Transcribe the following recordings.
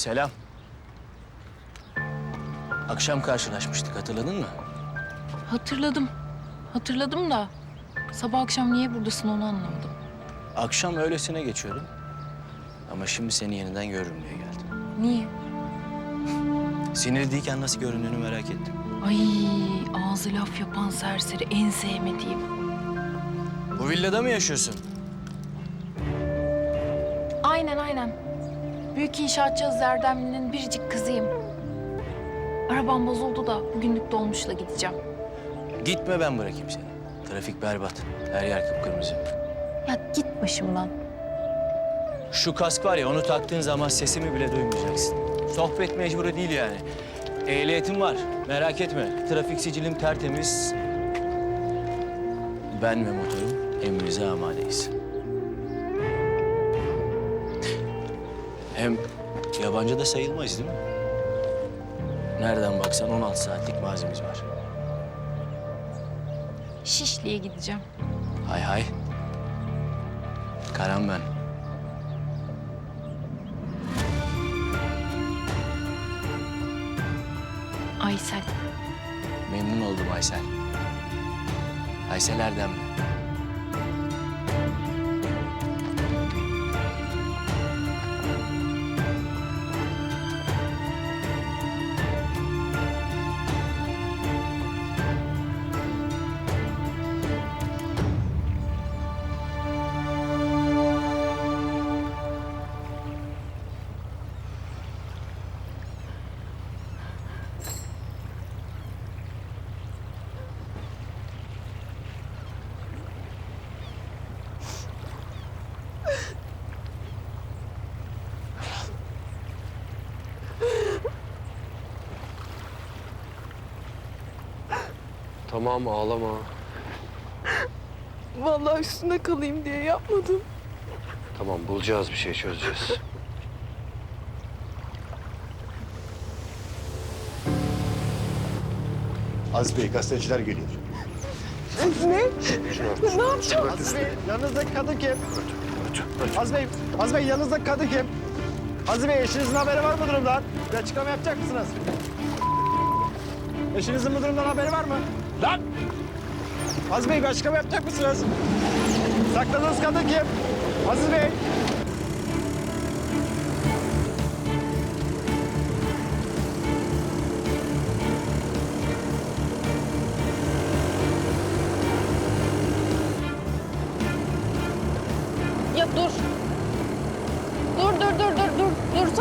Selam. Akşam karşılaşmıştık hatırladın mı? Hatırladım. Hatırladım da sabah akşam niye buradasın onu anlamadım. Akşam öylesine geçiyordum. Ama şimdi seni yeniden görürüm diye geldim. Niye? Sinirliyken nasıl göründüğünü merak ettim. Ay ağzı laf yapan serseri en sevmediğim. Bu villada mı yaşıyorsun? Aynen aynen. Büyük inşaatçı Aziz Erdemli'nin biricik kızıyım. Arabam bozuldu da bugünlük dolmuşla gideceğim. Gitme ben bırakayım seni. Trafik berbat. Her yer kıpkırmızı. Ya git başımdan. Şu kask var ya onu taktığın zaman sesimi bile duymayacaksın. Sohbet mecburu değil yani. Ehliyetim var. Merak etme. Trafik sicilim tertemiz. Ben ve motorum emrinize amadeyiz. Hem yabancı da sayılmayız değil mi? Nereden baksan 16 saatlik mazimiz var. Şişli'ye gideceğim. Hay hay. Karan ben. Aysel. Memnun oldum Aysel. Aysel Erdem. Tamam ağlama. Vallahi üstünde kalayım diye yapmadım. Tamam bulacağız bir şey çözeceğiz. Az Bey gazeteciler geliyor. Ne? Ne yapacağım? Az Bey yanınızdaki kadın kim? Az Bey, Az Bey yanınızdaki kadın kim? Az Bey eşinizin haberi var mı durumdan? Bir açıklama yapacak mısınız? Eşinizin bu durumdan haberi var mı? Lan! Az Bey bir açıklama yapacak mısınız? Sakladığınız kadın kim? Aziz Bey. Ya dur. Dur dur dur dur dur. Dur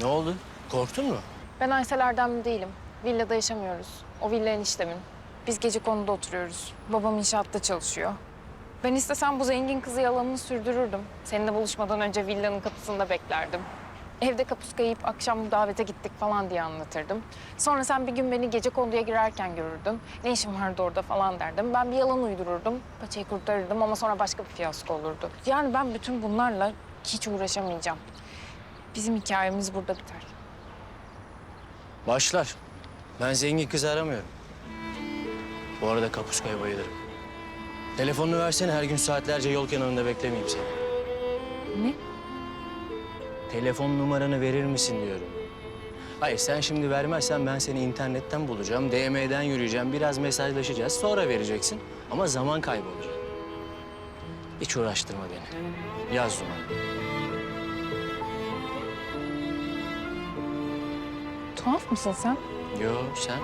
Ne oldu? Korktun mu? Ben Aysel Erdemli değilim. Villada yaşamıyoruz. O villa eniştemin. Biz gece konuda oturuyoruz. Babam inşaatta çalışıyor. Ben istesem bu zengin kızı yalanını sürdürürdüm. Seninle buluşmadan önce villanın kapısında beklerdim. Evde kapuska yiyip akşam davete gittik falan diye anlatırdım. Sonra sen bir gün beni gece konduya girerken görürdün. Ne işin vardı orada falan derdim. Ben bir yalan uydururdum. Paçayı kurtarırdım ama sonra başka bir fiyasko olurdu. Yani ben bütün bunlarla hiç uğraşamayacağım. Bizim hikayemiz burada biter. Başlar. Ben zengin kız aramıyorum. Bu arada kapuskaya bayılırım. Telefonunu versene her gün saatlerce yol kenarında beklemeyeyim seni. Ne? Telefon numaranı verir misin diyorum. Hayır sen şimdi vermezsen ben seni internetten bulacağım, DM'den yürüyeceğim, biraz mesajlaşacağız. Sonra vereceksin ama zaman kaybı olacak. Hiç uğraştırma beni. Yaz numaranı. Tuhaf mısın sen? Yo sen?